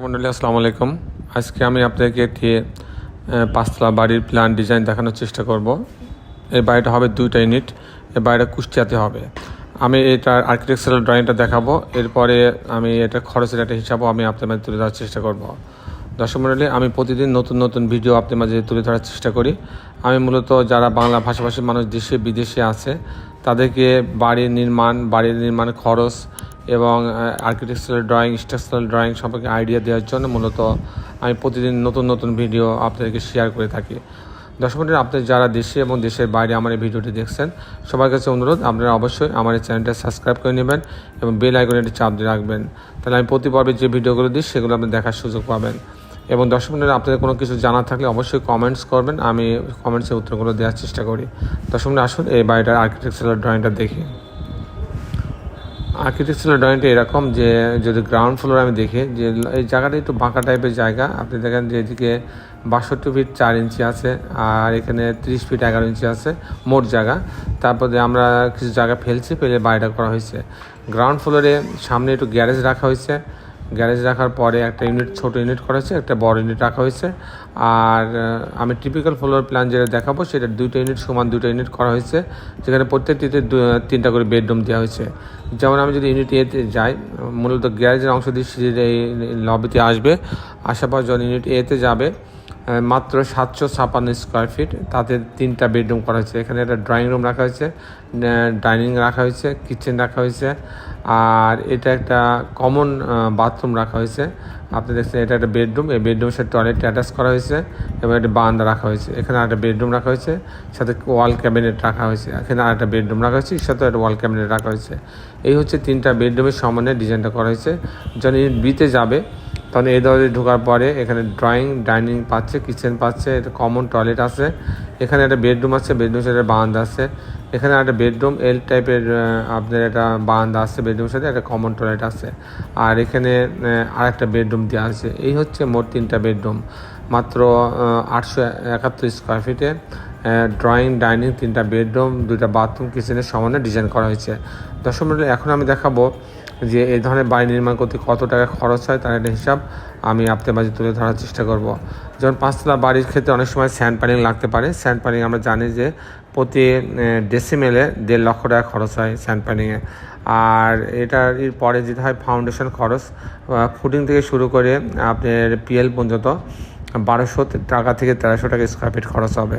মন্ডলী আসসালামু আলাইকুম। আজকে আমি আপনাদেরকে একটি পাঁচতলা বাড়ির প্ল্যান ডিজাইন দেখানোর চেষ্টা করব। এই বাড়িটা হবে দুইটা ইউনিট এই বাড়িটা কুষ্টিয়াতে হবে। আমি এটার আর্কিটেকচারাল ড্রয়িংটা দেখাবো, এরপরে আমি এটা খরচের একটা হিসাবও আমি আপনার মাঝে তুলে ধরার চেষ্টা করব। দর্শক মন্ডলী, আমি প্রতিদিন নতুন নতুন ভিডিও আপনার মাঝে তুলে ধরার চেষ্টা করি। আমি মূলত যারা বাংলা ভাষাভাষীর মানুষ, দেশে, বিদেশে আছে, তাদেরকে বাড়ির নির্মাণ বাড়ির নির্মাণ খরচ এবং আর্কিটেকচারাল ড্রয়িং স্ট্রাকচারাল ড্রয়িং সম্পর্কে আইডিয়া দেওয়ার জন্য মূলত আমি প্রতিদিন নতুন নতুন ভিডিও আপনাদেরকে শেয়ার করে থাকি। দর্শক মন্ডলী আপনার যারা দেশে এবং দেশের বাইরে আমার এই ভিডিওটি দেখছেন, সবার কাছে অনুরোধ, আপনারা অবশ্যই আমার এই চ্যানেলটা সাবস্ক্রাইব করে নেবেন এবং বেল আইকনে একটি চাপ দিয়ে রাখবেন। তাহলে আমি প্রতি পর্বে যে ভিডিওগুলো দিই, সেগুলো আপনি দেখার সুযোগ পাবেন। এবং দর্শক মন্ডলী, আপনাদের কোনো কিছু জানা থাকলে অবশ্যই কমেন্টস করবেন, আমি কমেন্টসের উত্তরগুলো দেওয়ার চেষ্টা করি। দর্শক মন্ডলী, আসুন এই বাড়িটার আর্কিটেকচারাল ড্রয়িংটা দেখি। আর্কিটেকচারাল ড্রয়িংটা এরকম যে, যদি গ্রাউন্ড ফ্লোর আমি দেখি, যে এই জায়গাটা একটু বাঁকা টাইপের জায়গা, আপনি দেখেন যে এদিকে বাষট্টি ফিট চার ইঞ্চি আছে, আর এখানে ত্রিশ ফিট এগারো ইঞ্চি আছে, মোট জায়গা। তারপরে আমরা কিছু জায়গা ফেলছি, ফেলে বাড়িটা করা হয়েছে। গ্রাউন্ড ফ্লোরে সামনে একটু গ্যারেজ রাখা হয়েছে। গ্যারেজ রাখার পরে একটা ইউনিট, ছোট ইউনিট করা হয়েছে একটা বড় ইউনিট রাখা হয়েছে। আর আমি টিপিক্যাল ফ্লোর প্ল্যান যেটা দেখাবো, সেটা দুইটা ইউনিট সমান দুইটা ইউনিট করা হয়েছে, যেখানে প্রত্যেকটিতে তিনটা করে বেডরুম দেওয়া হয়েছে। যেমন আমি যদি ইউনিট এতে যাই, মূলত গ্যারেজের অংশ দিয়ে সিঁড়ির লবিতে আসবে আসার পর যখন ইউনিট এতে যাবে মাত্র সাতশো ছাপান্ন স্কোয়ার ফিট তাতে তিনটা বেডরুম করা হয়েছে। এখানে একটা ড্রয়িং রুম রাখা হয়েছে ডাইনিং রাখা হয়েছে কিচেন রাখা হয়েছে, আর এটা একটা কমন বাথরুম রাখা হয়েছে। আপনি দেখছেন এটা একটা বেডরুম এই বেডরুমের সাথে টয়লেট অ্যাটাচ করা হয়েছে এবং একটা বারান্দা রাখা হয়েছে। এখানে একটা বেডরুম রাখা হয়েছে, সাথে ওয়াল ক্যাবিনেট রাখা হয়েছে। এখানে আর একটা বেডরুম রাখা হয়েছে সাথে একটা ওয়াল ক্যাবিনেট রাখা হয়েছে। এই হচ্ছে তিনটা বেডরুমের সমানে ডিজাইনটা করা হয়েছে। যখন বিতে যাবে তখন এই দরজে ঢোকার পরে এখানে ড্রয়িং ডাইনিং পাচ্ছে কিচেন পাচ্ছে, এটা কমন টয়লেট আছে। এখানে একটা বেডরুম আছে বেডরুম সাথে বারান্দা আছে। এখানে একটা বেডরুম এল টাইপের আপনার একটা বারান্দা আছে বেডরুমের সাথে, একটা কমন টয়লেট আছে। আর এখানে আর একটা বেডরুম দেওয়া আছে। এই হচ্ছে মোট তিনটা বেডরুম মাত্র আটশো একাত্তর স্কোয়ার ফিটে ড্রয়িং ডাইনিং তিনটা বেডরুম দুইটা বাথরুম কিচেনের সমানে ডিজাইন করা হয়েছে। মন্ডলী, এখন আমি দেখাবো যে এই ধরনের বাড়ি নির্মাণ করতে কত টাকা খরচ হয় তার একটা হিসাব আমি আপনার মাঝে তুলে ধরার চেষ্টা করব। যেমন পাঁচতলা বাড়ির ক্ষেত্রে অনেক সময় স্যান্ড পানিং লাগতে পারে। স্যান্ড পানিং আমরা জানি যে প্রতি ডেসিমেলে দেড় লক্ষ টাকা খরচ হয় স্যান্ড পানিংয়ে আর এটার এর পরে যেটা হয় ফাউন্ডেশন খরচ ফুটিং থেকে শুরু করে আপনার পিএল পর্যন্ত বারোশো টাকা থেকে তেরোশো টাকা স্কোয়ার ফিট খরচ হবে।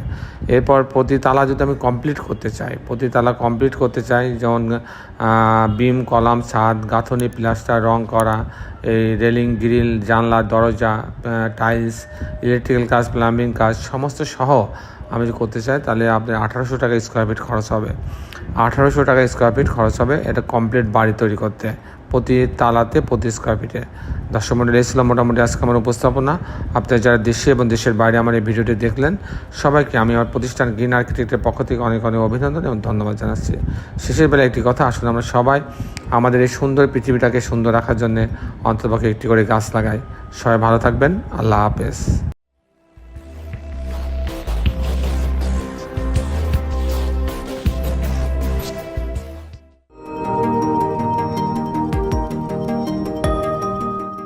এরপর প্রতি তালা যদি আমি কমপ্লিট করতে চাই, প্রতি তালা কমপ্লিট করতে চাই, যেমন বিম, কলাম, ছাদ, গাঁথনি প্লাস্টার রং করা, এই রেলিং গ্রিল জানলা, দরজা টাইলস ইলেকট্রিক্যাল কাজ প্লাম্বিং কাজ, সমস্ত সহ আমি যদি করতে চাই, তাহলে আপনার আঠারোশো টাকা স্কোয়ার ফিট খরচ হবে। আঠারোশো টাকা স্কোয়ার ফিট খরচ হবে, এটা কমপ্লিট বাড়ি তৈরি করতে। প্রতি তালাতে, প্রতি স্কোয়ার ফিটে দর্শক মন্ডলী এই মোটামুটি আজকে আমার উপস্থাপনা। আপনারা যারা দেশে এবং দেশের বাইরে আমার এই ভিডিওটি দেখলেন, সবাইকে আমি আমার প্রতিষ্ঠান গ্রিন আর্কিটেক্টের পক্ষ থেকে অনেক অনেক অভিনন্দন এবং ধন্যবাদ জানাচ্ছি। শেষের বেলা একটি কথা আসলে আমরা সবাই আমাদের এই সুন্দর পৃথিবীটাকে সুন্দর রাখার জন্য অন্ততপক্ষে একটি করে গাছ লাগাই। সবাই ভালো থাকবেন। আল্লাহ হাফেজ।